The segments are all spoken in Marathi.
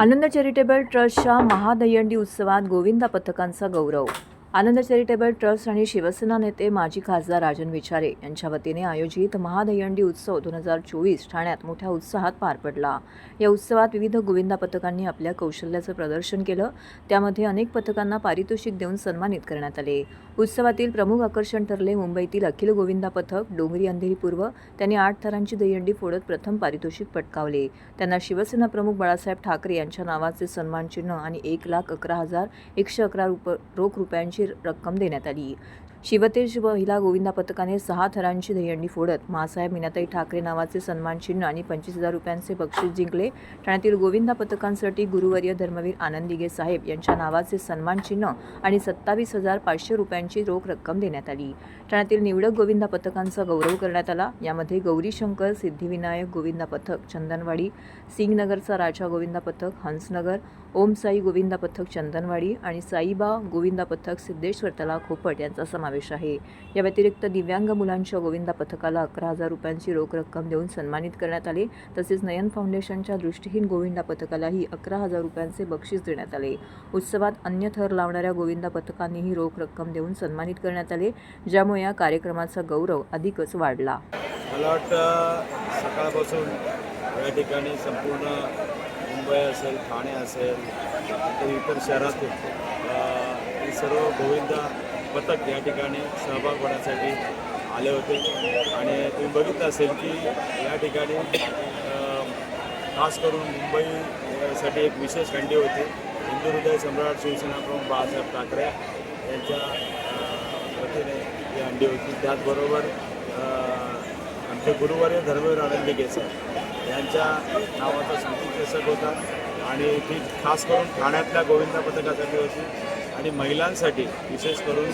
आनंद चॅरिटेबल ट्रस्टच्या महादयंडी उत्सवात गोविंदा पथकांचा गौरव. आनंद चॅरिटेबल ट्रस्ट आणि शिवसेना नेते माजी खासदार राजन विचारे यांच्या वतीने आयोजित महादयंडी उत्सव दोन हजार चोवीस ठाण्यात मोठ्या उत्साहात पार पडला. या उत्सवात विविध गोविंदा पथकांनी आपल्या कौशल्याचं प्रदर्शन केलं. त्यामध्ये अनेक पथकांना पारितोषिक देऊन सन्मानित करण्यात आले. उत्सवातील प्रमुख आकर्षण ठरले मुंबईतील अखिल गोविंदा पथक डोंगरी अंधेरी पूर्व. त्यांनी आठ थरांची दहीहंडी फोडत प्रथम पारितोषिक पटकावले. त्यांना शिवसेना प्रमुख बाळासाहेब ठाकरे यांच्या नावाचे सन्मानचिन्ह आणि एक लाख अकरा हजार एकशे अकरा रुप रोख रुपयांची रक्कम देण्यात आली. शिवतेज महिला गोविंदा पथकाने सहा थरांची दहीहंडी फोडत मासाहेब मीनाताई ठाकरे नावाचे सन्मानचिन्ह आणि पंचवीस हजार रुपयांचे बक्षीस जिंकले. ठाण्यातील गोविंदा पथकांसाठी गुरुवर्य धर्मवीर आनंदिगे साहेब यांच्या नावाचे सन्मानचिन्ह आणि सत्तावीस हजार पाचशे रुपयांची रोख रक्कम देण्यात आली. ठाण्यातील निवडक गोविंदा पथकांचा गौरव करण्यात आला. यामध्ये गौरीशंकर सिद्धिविनायक गोविंदा पथक चंदनवाडी सिंगनगरचा राजा गोविंदा पथक हंसनगर ओम साई गोविंदा पथक चंदनवाडी आणि साईबा गोविंदा पथक सिद्धेश्वर तलाव खोपट यांचा समावेश समावेश आहे. या व्यतिरिक्त दिव्यांग मुलांच्या गोविंदा पथकाला अकरा हजार रुपयांची रोख रक्कम देऊन सन्मानित करण्यात आले. तसेच नयन फाउंडेशनच्या दृष्टीहीन गोविंदा पथकालाही अकरा हजार रुपयांचे बक्षीस देण्यात आले. उत्सवात अन्य थर लावणाऱ्या गोविंदा पथकांनीही रोख रक्कम देऊन सन्मानित करण्यात आले ज्यामुळे या कार्यक्रमाचा गौरव अधिकच वाढला. मला वाटतं सकाळपासून या ठिकाणी संपूर्ण मुंबई असेल ठाणे असेल इतर शहरातून सर्व गोविंदा पथक या ठिकाणी सहभाग होण्यासाठी आले होते. आणि तुम्ही बघितलं असेल की या ठिकाणी खास करून मुंबईसाठी एक विशेष खंडी होती. हिंदू हृदय सम्राट शिवसेना प्रमुख बाळासाहेब ठाकरे यांच्या वतीने ही हंडी होती. त्याचबरोबर आमचे गुरुवारी धर्मवीर आनंदी केसर यांच्या नावाचा स्मृती होता आणि ती खास करून ठाण्यातल्या गोविंदा पथकासाठी होती आणि महिलांसाठी विशेष करून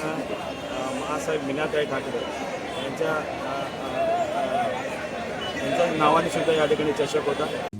महासाहेब मीनाताई ठाकरे यांच्या यांच्या नावाने सुद्धा या ठिकाणी चषक होता